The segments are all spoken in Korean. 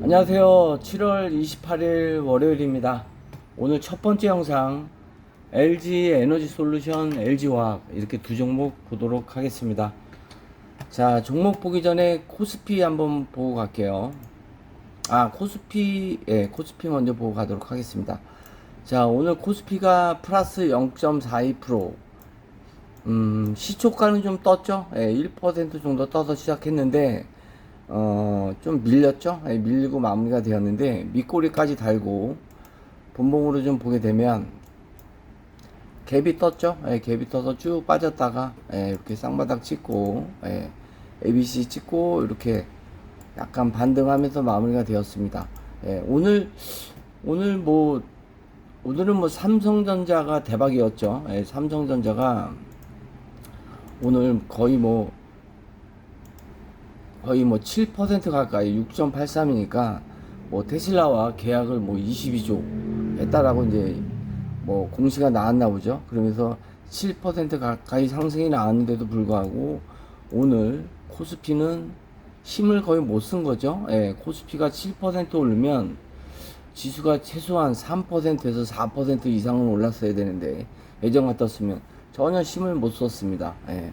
안녕하세요. 7월 28일 월요일입니다. 오늘 첫 번째 영상 LG 에너지 솔루션, LG화학 이렇게 두 종목 보도록 하겠습니다. 자, 종목 보기 전에 코스피 한번 보고 갈게요. 아, 코스피, 예, 코스피 먼저 보고 가도록 하겠습니다. 자, 오늘 코스피가 플러스 0.42%, 음, 시초가는 좀 떴죠? 예, 1% 정도 떠서 시작했는데, 어, 좀 밀렸죠? 예, 밀리고 마무리가 되었는데, 밑꼬리까지 달고, 본봉으로 좀 보게 되면, 갭이 떴죠? 예, 갭이 떠서 쭉 빠졌다가, 예, 이렇게 쌍바닥 찍고, 예, ABC 찍고, 이렇게 약간 반등하면서 마무리가 되었습니다. 예, 오늘, 오늘 뭐, 오늘은 뭐 삼성전자가 대박이었죠. 예, 삼성전자가 오늘 거의 뭐 거의 뭐 7% 가까이 6.83이니까 뭐 테슬라와 계약을 뭐 22조 했다라고 이제 뭐 공시가 나왔나 보죠. 그러면서 7% 가까이 상승이 나왔는데도 불구하고 오늘 코스피는 힘을 거의 못 쓴 거죠. 예, 코스피가 7% 오르면 지수가 최소한 3%에서 4% 이상은 올랐어야 되는데 예전 같았으면 전혀 힘을 못 썼습니다. 예.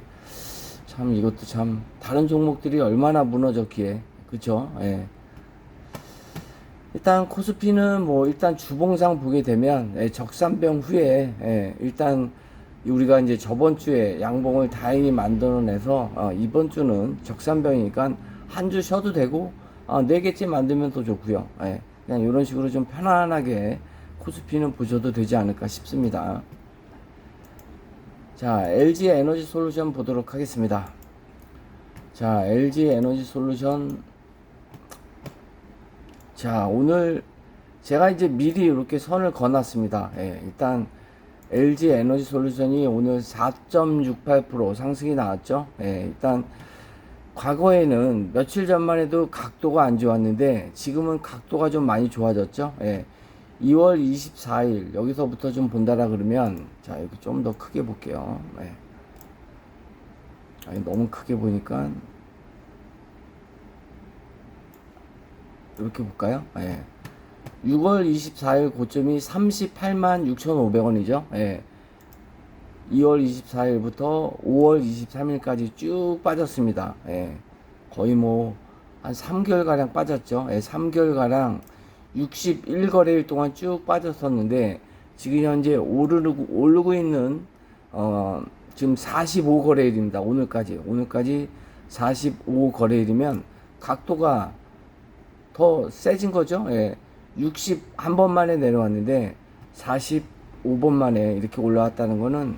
참 이것도 참 다른 종목들이 얼마나 무너졌기에 그쵸? 예. 일단 코스피는 뭐 일단 주봉상 보게 되면 예, 적산병 후에 예, 일단 우리가 이제 저번 주에 양봉을 다행히 만들어내서 어, 이번 주는 적산병이니까 한 주 쉬어도 되고 어, 네 개째 만들면 더 좋고요. 예, 그냥 이런 식으로 좀 편안하게 코스피는 보셔도 되지 않을까 싶습니다. 자, LG 에너지 솔루션 보도록 하겠습니다. 자, LG 에너지 솔루션. 자, 오늘 제가 이제 미리 이렇게 선을 그어놨습니다. 예, 일단 LG 에너지 솔루션이 오늘 4.68% 상승이 나왔죠. 예, 일단 과거에는 며칠 전만 해도 각도가 안 좋았는데 지금은 각도가 좀 많이 좋아졌죠. 예. 2월 24일 여기서부터 좀 본다라 그러면 자 이렇게 좀더 크게 볼게요. 예. 아니 너무 크게 보니까 이렇게 볼까요? 예. 6월 24일 고점이 38만 6,500원이죠. 예. 2월 24일부터 5월 23일까지 쭉 빠졌습니다. 예. 거의 뭐 한 3개월 가량 빠졌죠. 예, 3개월 가량 61거래일 동안 쭉 빠졌었는데 지금 현재 오르고 오르고 있는 어 지금 45거래일입니다. 오늘까지 오늘까지 45거래일이면 각도가 더 세진 거죠. 예. 60한번 만에 내려왔는데 45번 만에 이렇게 올라왔다는 거는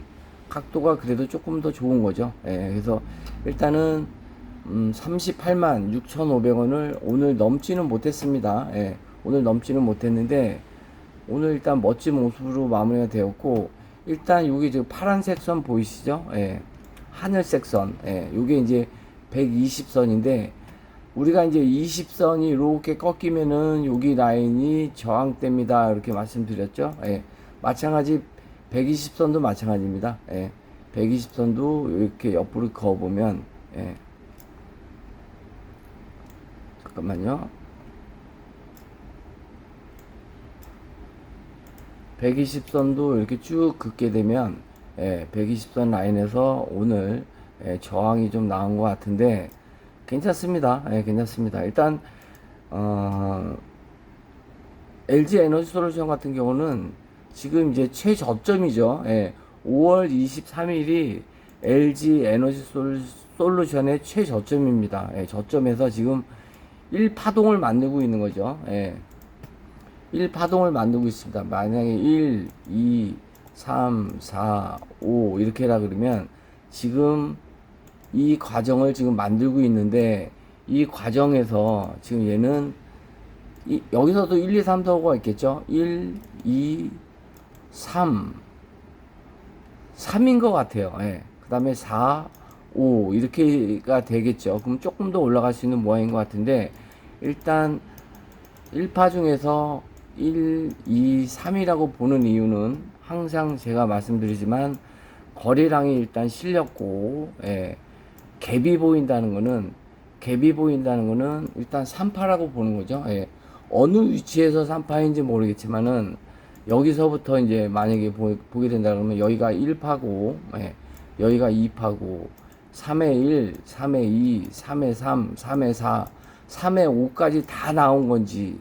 각도가 그래도 조금 더 좋은 거죠. 예. 그래서 일단은 음 38만 6,500원을 오늘 넘지는 못했습니다. 예. 오늘 넘지는 못했는데 오늘 일단 멋진 모습으로 마무리가 되었고 일단 여기 지금 파란색 선 보이시죠? 예. 하늘색 선. 예. 요게 이제 120선인데 우리가 이제 20선이 이렇게 꺾이면은 여기 라인이 저항대입니다. 이렇게 말씀드렸죠. 예. 마찬가지 120선도 마찬가지입니다. 예. 120선도 이렇게 옆으로 그어 보면 예. 잠깐만요. 120선도 이렇게 쭉 긋게 되면 예, 120선 라인에서 오늘 예, 저항이 좀 나온 것 같은데 괜찮습니다. 예, 괜찮습니다. 일단 어, LG 에너지 솔루션 같은 경우는 지금 이제 최저점이죠. 예, 5월 23일이 LG 에너지 솔, 솔루션의 최저점입니다. 예, 저점에서 지금 1파동을 만들고 있는 거죠. 예. 1파동을 만들고 있습니다. 만약에 1, 2, 3, 4, 5 이렇게 하라 그러면 지금 이 과정을 지금 만들고 있는데 이 과정에서 지금 얘는 이, 여기서도 1, 2, 3, 4가 있겠죠? 1, 2, 3 3인 것 같아요. 예. 그 다음에 4, 5 이렇게가 되겠죠. 그럼 조금 더 올라갈 수 있는 모양인 것 같은데 일단 1파 중에서 1, 2, 3이라고 보는 이유는 항상 제가 말씀드리지만 거래량이 일단 실렸고 예, 갭이 보인다는 거는 갭이 보인다는 거는 일단 3파라고 보는 거죠. 예. 어느 위치에서 3파인지 모르겠지만은 여기서부터 이제 만약에 보, 보게 된다 그러면 여기가 1파고 예. 여기가 2파고 3의 1, 3의 2, 3의 3, 3의 4, 3의 5까지 다 나온 건지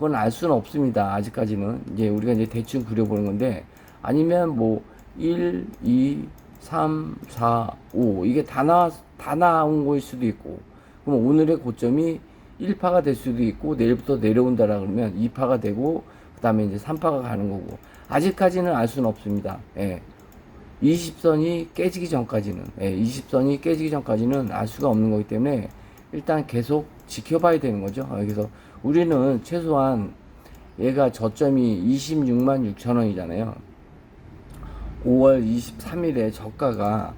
그건 알 수는 없습니다. 아직까지는 이제 우리가 이제 대충 그려보는 건데 아니면 뭐 1, 2, 3, 4, 5 이게 다 나, 다 나온 거일 수도 있고 그럼 오늘의 고점이 1파가 될 수도 있고 내일부터 내려온다라 그러면 2파가 되고 그 다음에 이제 3파가 가는 거고 아직까지는 알 수는 없습니다. 예. 20선이 깨지기 전까지는 예, 20선이 깨지기 전까지는 알 수가 없는 거기 때문에 일단 계속 지켜봐야 되는 거죠. 어, 그래서 우리는 최소한 얘가 저점이 26만 6천 원이잖아요. 5월 23일에 저가가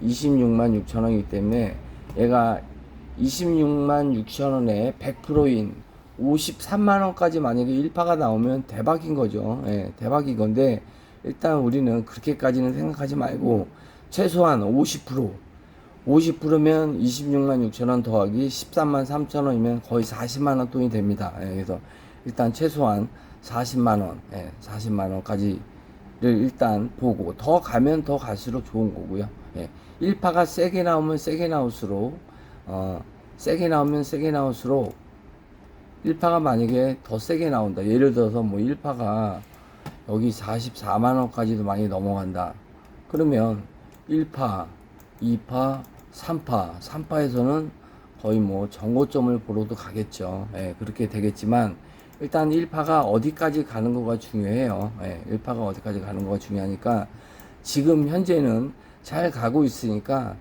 26만 6천 원이기 때문에 얘가 26만 6천 원에 100%인 53만 원까지 만약에 1파가 나오면 대박인 거죠. 예, 대박인 건데 일단 우리는 그렇게까지는 생각하지 말고 최소한 50% 50%면 26만 6천 원 더하기 13만 3천 원이면 거의 40만 원 돈이 됩니다. 예, 그래서 일단 최소한 40만 원, 예, 40만 원까지를 일단 보고 더 가면 더 갈수록 좋은 거고요. 예, 1파가 세게 나오면 세게 나올수록 어, 세게 나오면 세게 나올수록 1파가 만약에 더 세게 나온다. 예를 들어서 뭐 1파가 여기 44만 원까지도 많이 넘어간다. 그러면 1파, 2파, 3파, 3파에서는 거의 뭐 정고점을 보러도 가겠죠. 예, 그렇게 되겠지만 일단 1파가 어디까지 가는 거가 중요해요. 예, 1파가 어디까지 가는 거가 중요하니까 지금 현재는 잘 가고 있으니까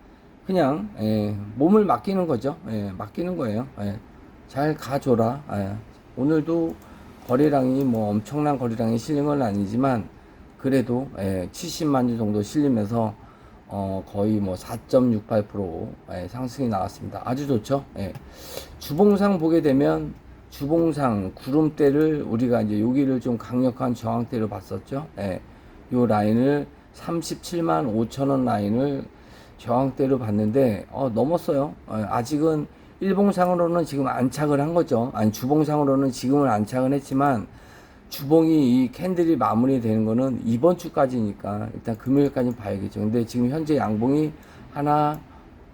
그냥 예, 몸을 맡기는 거죠. 예, 맡기는 거예요. 예, 잘 가줘라. 예, 오늘도 거래량이 뭐 엄청난 거래량이 실린 건 아니지만 그래도 예, 70만 주 정도 실리면서 어, 거의 뭐 4.68% 예, 상승이 나왔습니다. 아주 좋죠. 예. 주봉상 보게 되면 주봉상 구름대를 우리가 이제 여기를 좀 강력한 저항대로 봤었죠. 예. 요 라인을 37만 5천 원 라인을 저항대로 봤는데 어, 넘었어요. 어, 아직은 일봉상으로는 지금 안착을 한 거죠. 아니 주봉상으로는 지금은 안착을 했지만 주봉이 이 캔들이 마무리되는 거는 이번 주까지니까 일단 금요일까지 봐야겠죠. 근데 지금 현재 양봉이 하나,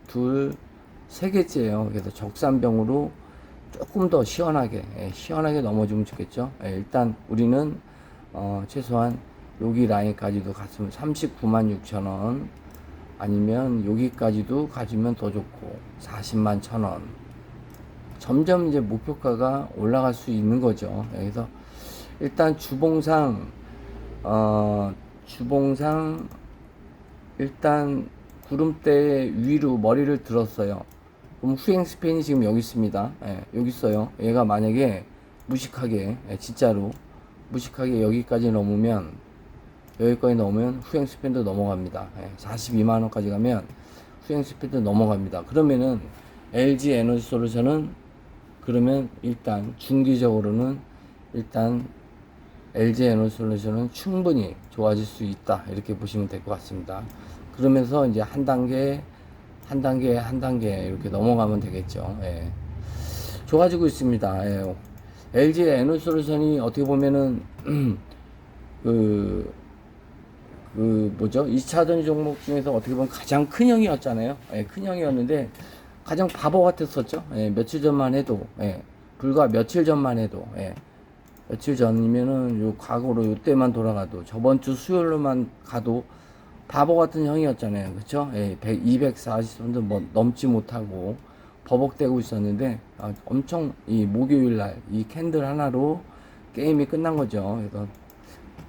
둘, 세 개째예요. 그래서 적산병으로 조금 더 시원하게 예, 시원하게 넘어주면 좋겠죠. 예, 일단 우리는 어, 최소한 여기 라인까지도 갔으면 39만 6천 원 아니면 여기까지도 가주면 더 좋고 40만 천 원. 점점 이제 목표가가 올라갈 수 있는 거죠. 예, 그래서 일단 주봉상 어 주봉상 일단 구름대 위로 머리를 들었어요. 그럼 후행 스팬이 지금 여기 있습니다. 예, 여기 있어요. 얘가 만약에 무식하게 예, 진짜로 무식하게 여기까지 넘으면 여기까지 넘으면 후행 스팬도 넘어갑니다. 예, 42만 원까지 가면 후행 스팬도 넘어갑니다. 그러면은 LG 에너지 솔루션은 그러면 일단 중기적으로는 일단 LG 에너지 솔루션은 충분히 좋아질 수 있다 이렇게 보시면 될 것 같습니다. 그러면서 이제 한 단계 한 단계 한 단계 이렇게 넘어가면 되겠죠. 예. 좋아지고 있습니다. 예. LG 에너지 솔루션이 어떻게 보면은 그, 그 뭐죠? 2차 전지 종목 중에서 어떻게 보면 가장 큰 형이었잖아요. 예, 큰 형이었는데 가장 바보 같았었죠. 예, 며칠 전만 해도 예, 불과 며칠 전만 해도 예, 며칠 전이면은 요 과거로 요때만 돌아가도 저번 주 수요일로만 가도 바보 같은 형이었잖아요. 그쵸? 예, 100, 240선도 뭐 넘지 못하고 버벅대고 있었는데 아, 엄청 이 목요일 날 이 캔들 하나로 게임이 끝난 거죠. 그래서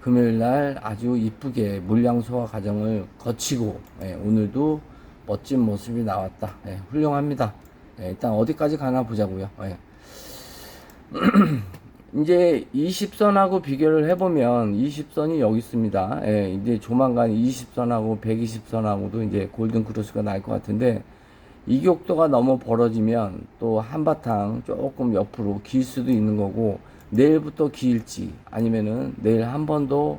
금요일 날 아주 이쁘게 물량 소화 과정을 거치고 예, 오늘도 멋진 모습이 나왔다. 예, 훌륭합니다. 예, 일단 어디까지 가나 보자고요. 예. 이제 20선하고 비교를 해보면 20선이 여기 있습니다. 예, 이제 조만간 20선하고 120선하고도 이제 골든 크로스가 날 것 같은데 이격도가 너무 벌어지면 또 한바탕 조금 옆으로 길 수도 있는 거고 내일부터 길지 아니면은 내일 한 번 더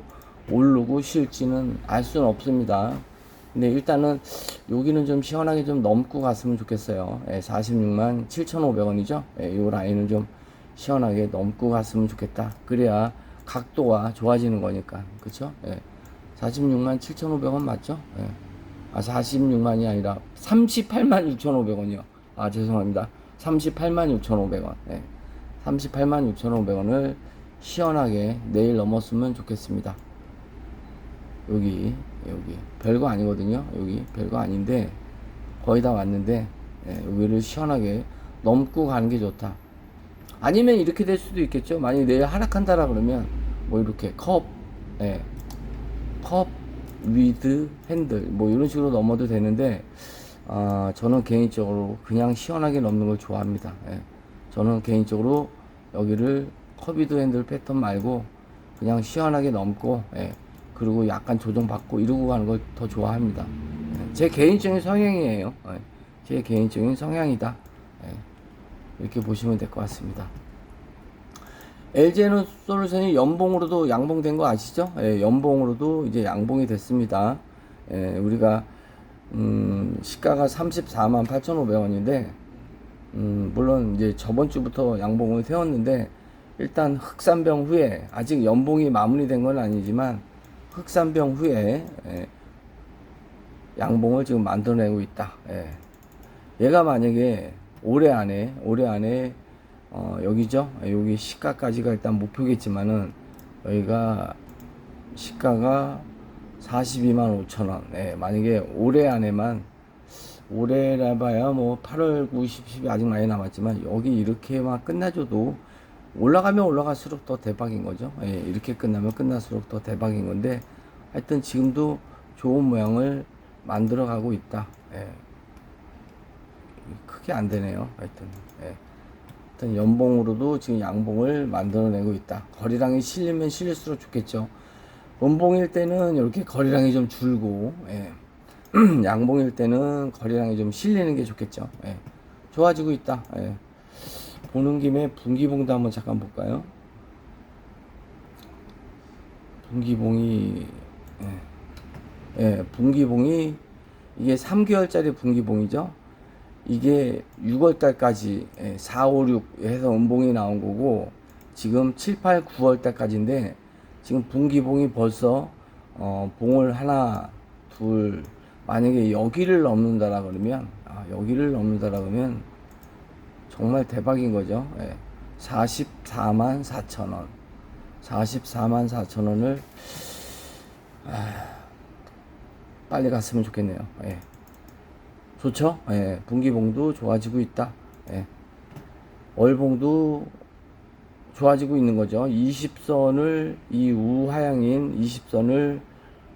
오르고 쉴지는 알 수는 없습니다. 근데 일단은 여기는 좀 시원하게 좀 넘고 갔으면 좋겠어요. 예, 46만 7,500원이죠. 예, 이 라인은 좀 시원하게 넘고 갔으면 좋겠다. 그래야 각도가 좋아지는 거니까. 그쵸? 예. 46만 7,500원 맞죠? 예. 아, 46만이 아니라 38만 6,500원이요. 아, 죄송합니다. 38만 6,500원. 예. 38만 6,500원을 시원하게 내일 넘었으면 좋겠습니다. 여기, 여기. 별거 아니거든요. 여기. 별거 아닌데, 거의 다 왔는데, 예, 여기를 시원하게 넘고 가는 게 좋다. 아니면 이렇게 될 수도 있겠죠. 만약에 내일 하락한다라 그러면, 뭐 이렇게 컵, 예, 컵, 위드, 핸들, 뭐 이런 식으로 넘어도 되는데, 아, 저는 개인적으로 그냥 시원하게 넘는 걸 좋아합니다. 예. 저는 개인적으로 여기를 컵위드 핸들 패턴 말고 그냥 시원하게 넘고, 예. 그리고 약간 조정받고 이러고 가는 걸 더 좋아합니다. 예. 제 개인적인 성향이에요. 예. 제 개인적인 성향이다. 예. 이렇게 보시면 될 것 같습니다. LG에는 솔루션이 연봉으로도 양봉된 거 아시죠? 예, 연봉으로도 이제 양봉이 됐습니다. 예, 우리가 음, 시가가 34만 8,500원인데 음, 물론 이제 저번 주부터 양봉을 세웠는데 일단 흑산병 후에 아직 연봉이 마무리된 건 아니지만 흑산병 후에 예, 양봉을 지금 만들어내고 있다. 예. 얘가 만약에 올해 안에 올해 안에 어, 여기죠. 여기 시가까지가 일단 목표겠지만은 여기가 시가가 42만 5천 원. 예, 만약에 올해 안에만 올해라 봐야 뭐 8월 9, 10, 10이 아직 많이 남았지만 여기 이렇게만 끝나줘도 올라가면 올라갈수록 더 대박인 거죠. 예, 이렇게 끝나면 끝날수록 더 대박인 건데 하여튼 지금도 좋은 모양을 만들어 가고 있다. 예. 크게 안 되네요. 하여튼. 예. 하여튼 연봉으로도 지금 양봉을 만들어내고 있다. 거리량이 실리면 실릴수록 좋겠죠. 원봉일 때는 이렇게 거리량이 좀 줄고, 예. 양봉일 때는 거리량이 좀 실리는 게 좋겠죠. 예. 좋아지고 있다. 예. 보는 김에 분기봉도 한번 잠깐 볼까요? 분기봉이, 예. 예, 분기봉이 이게 3개월짜리 분기봉이죠. 이게 6월 달까지 4, 5, 6 해서 음봉이 나온 거고 지금 7, 8, 9월 달까지인데 지금 분기봉이 벌써 어, 봉을 하나, 둘 만약에 여기를 넘는다라 그러면 아, 여기를 넘는다라 그러면 정말 대박인 거죠. 예. 44만 4천 원. 44만 4천 원을 아, 빨리 갔으면 좋겠네요. 예. 좋죠? 예, 분기봉도 좋아지고 있다. 예. 월봉도 좋아지고 있는 거죠. 20선을 이 우하향인 20선을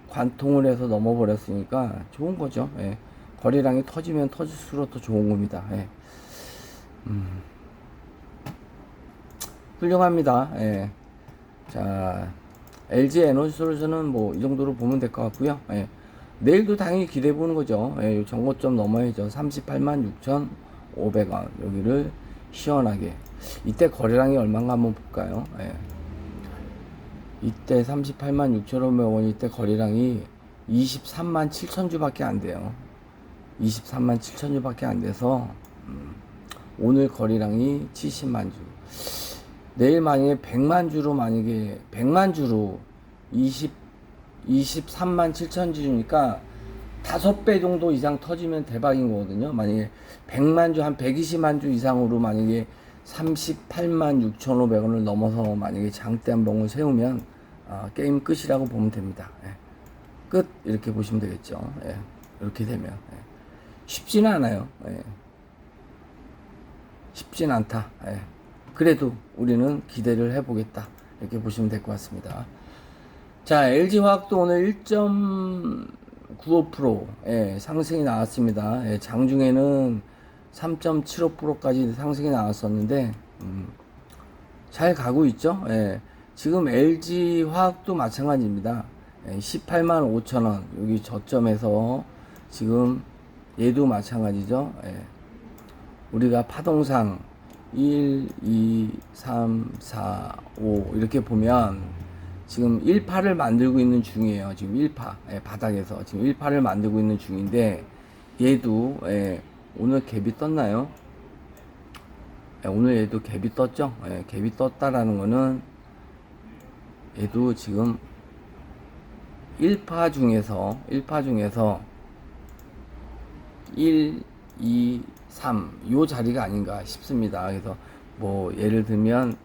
관통을 해서 넘어버렸으니까 좋은 거죠. 예. 거리량이 터지면 터질수록 더 좋은 겁니다. 예. 음. 훌륭합니다. 예. 자, LG 에너지 솔루션은 뭐 이 정도로 보면 될 것 같고요. 예. 내일도 당연히 기대해 보는 거죠. 예, 정고점 넘어야죠. 38만 6,500원. 여기를 시원하게. 이때 거래량이 얼마인가 한번 볼까요? 예. 이때 38만 6,500원 이때 거래량이 23만 7천 주밖에 안 돼요. 23만 7천 주밖에 안 돼서 음, 오늘 거래량이 70만 주. 내일 만약에 100만 주로 만약에 100만 주로 20 23만 7천 주니까 다섯 배 정도 이상 터지면 대박인 거거든요. 만약에 100만 주, 한 120만 주 이상으로 만약에 38만 6,500원을 넘어서 만약에 장대 한 봉을 세우면 어, 게임 끝이라고 보면 됩니다. 예. 끝 이렇게 보시면 되겠죠. 예. 이렇게 되면 예. 쉽지는 않아요. 예. 쉽진 않다. 예. 그래도 우리는 기대를 해보겠다. 이렇게 보시면 될 것 같습니다. 자, LG화학도 오늘 1.95% 예, 상승이 나왔습니다. 예, 장중에는 3.75%까지 상승이 나왔었는데 음, 잘 가고 있죠. 예, 지금 LG화학도 마찬가지입니다. 예, 18만 5천 원 여기 저점에서 지금 얘도 마찬가지죠. 예, 우리가 파동상 1, 2, 3, 4, 5 이렇게 보면 지금 1파를 만들고 있는 중이에요. 지금 1파 예, 바닥에서 지금 1파를 만들고 있는 중인데 얘도 예, 오늘 갭이 떴나요? 예, 오늘 얘도 갭이 떴죠. 예, 갭이 떴다라는 거는 얘도 지금 1파 중에서 1파 중에서 1, 2, 3, 요 자리가 아닌가 싶습니다. 그래서 뭐 예를 들면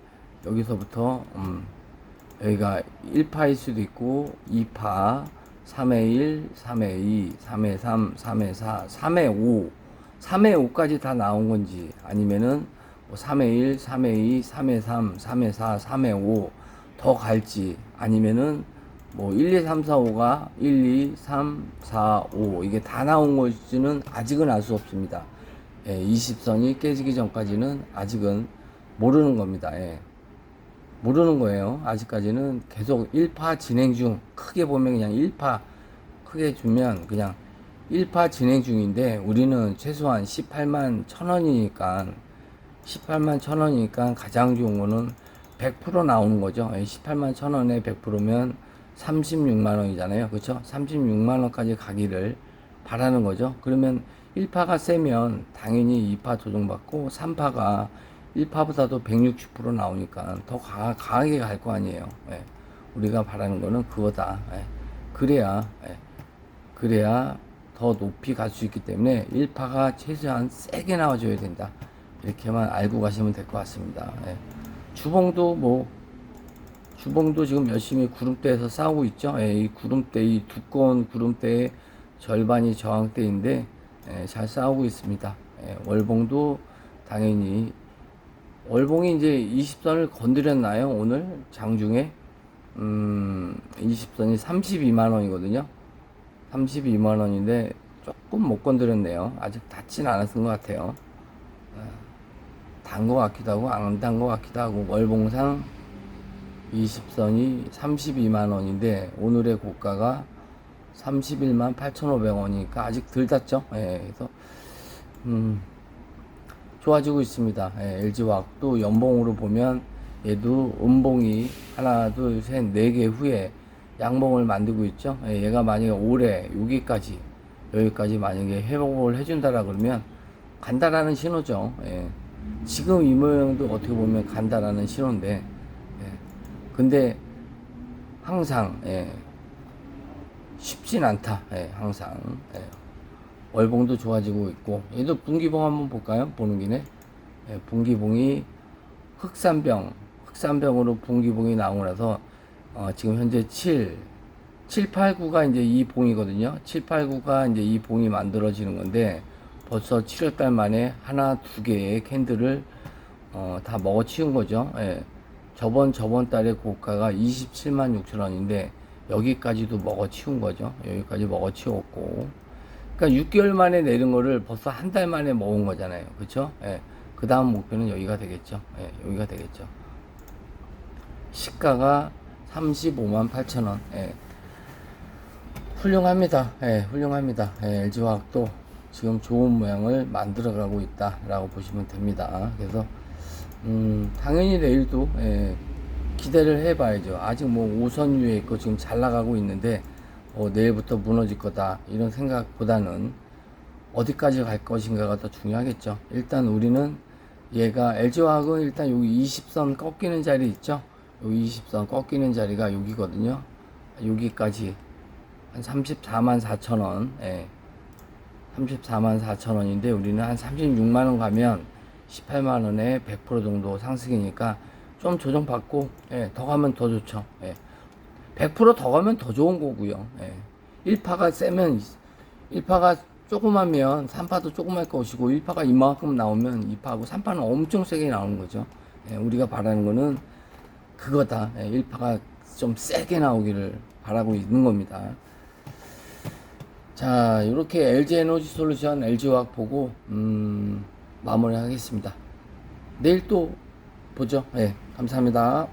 여기서부터 음, 여기가 1파일 수도 있고 2파, 3회 1, 3회 2, 3회 3, 3회 4, 3회 5, 3회 5까지 다 나온 건지 아니면은 뭐 3회 1, 3회 2, 3회 3, 3회 4, 3회 5더 갈지 아니면은 뭐 1, 2, 3, 4, 5가 1, 2, 3, 4, 5 이게 다 나온 것지는 아직은 알 수 없습니다. 예, 20선이 깨지기 전까지는 아직은 모르는 겁니다. 예. 모르는 거예요. 아직까지는 계속 1파 진행 중 크게 보면 그냥 1파 크게 주면 그냥 1파 진행 중인데 우리는 최소한 18만 천 원이니까 18만 천 원이니까 가장 좋은 거는 100% 나오는 거죠. 예, 18만 천 원에 100%면 36만 원이잖아요. 그렇죠? 36만 원까지 가기를 바라는 거죠. 그러면 1파가 세면 당연히 2파 조정받고 3파가 1파보다도 160% 나오니까 더 강, 강하 게 갈 거 아니에요. 예. 우리가 바라는 거는 그거다. 예. 그래야 예. 그래야 더 높이 갈 수 있기 때문에 1파가 최소한 세게 나와줘야 된다. 이렇게만 알고 가시면 될 것 같습니다. 예. 주봉도 뭐 주봉도 지금 열심히 구름대에서 싸우고 있죠. 예, 이 구름대, 이 두꺼운 구름대의 절반이 저항대인데 예, 잘 싸우고 있습니다. 예, 월봉도 당연히 월봉이 이제 20선을 건드렸나요? 오늘 장중에 음, 20선이 32만 원이거든요. 32만 원인데 조금 못 건드렸네요. 아직 닿진 않았은 것 같아요. 단 것 같기도 하고 안 단 것 같기도 하고 월봉상 20선이 32만 원인데 오늘의 고가가 31만 8,500원이니까 아직 덜 닿죠. 예, 그래서 음, 좋아지고 있습니다. 예, LG화학도 연봉으로 보면 얘도 음봉이 하나, 둘, 셋, 네 개 후에 양봉을 만들고 있죠. 예, 얘가 만약에 올해 여기까지 여기까지 만약에 회복을 해준다라 그러면 간다라는 신호죠. 예. 지금 이 모양도 어떻게 보면 간다라는 신호인데, 예. 근데 항상 예. 쉽진 않다. 예, 항상 예. 월봉도 좋아지고 있고 얘도 분기봉 한번 볼까요? 보는 김에 예, 분기봉이 흑산병 흑산병으로 분기봉이 나오고 나서 어, 지금 현재 7 7, 8, 9가 이제 이 봉이거든요. 7, 8, 9가 이제 이 봉이 만들어지는 건데 벌써 7월달 만에 하나, 두 개의 캔들을 어, 다 먹어 치운 거죠. 예. 저번 저번 달에 고가가 27만 6천 원인데 여기까지도 먹어 치운 거죠. 여기까지 먹어 치웠고, 그러니까 6개월 만에 내린 거를 벌써 한 달 만에 먹은 거잖아요. 그렇죠? 예. 그 다음 목표는 여기가 되겠죠. 예, 여기가 되겠죠. 시가가 35만 8천 원. 예. 훌륭합니다. 예, 훌륭합니다. 예, LG화학도 지금 좋은 모양을 만들어가고 있다라고 보시면 됩니다. 그래서 음, 당연히 내일도 예, 기대를 해봐야죠. 아직 뭐 5선 위에 있고 지금 잘 나가고 있는데 어, 내일부터 무너질 거다 이런 생각보다는 어디까지 갈 것인가가 더 중요하겠죠. 일단 우리는 얘가 LG화학은 일단 여기 20선 꺾이는 자리 있죠. 여기 20선 꺾이는 자리가 여기거든요. 여기까지 한 34만 4천 원. 예. 34만 4천 원인데 우리는 한 36만 원 가면 18만 원에 100% 정도 상승이니까 좀 조정받고 예, 더 가면 더 좋죠. 예. 100%더 가면 더 좋은 거고요. 예. 1파가 세면 1파가 조그마면 3파도 조그말 것이고 1파가 이만큼 나오면 2파하고 3파는 엄청 세게 나오는 거죠. 예, 우리가 바라는 거는 그거다. 예, 1파가 좀 세게 나오기를 바라고 있는 겁니다. 자, 이렇게 LG 에너지 솔루션, LG화학 보고 음, 마무리하겠습니다. 내일 또 보죠. 예, 감사합니다.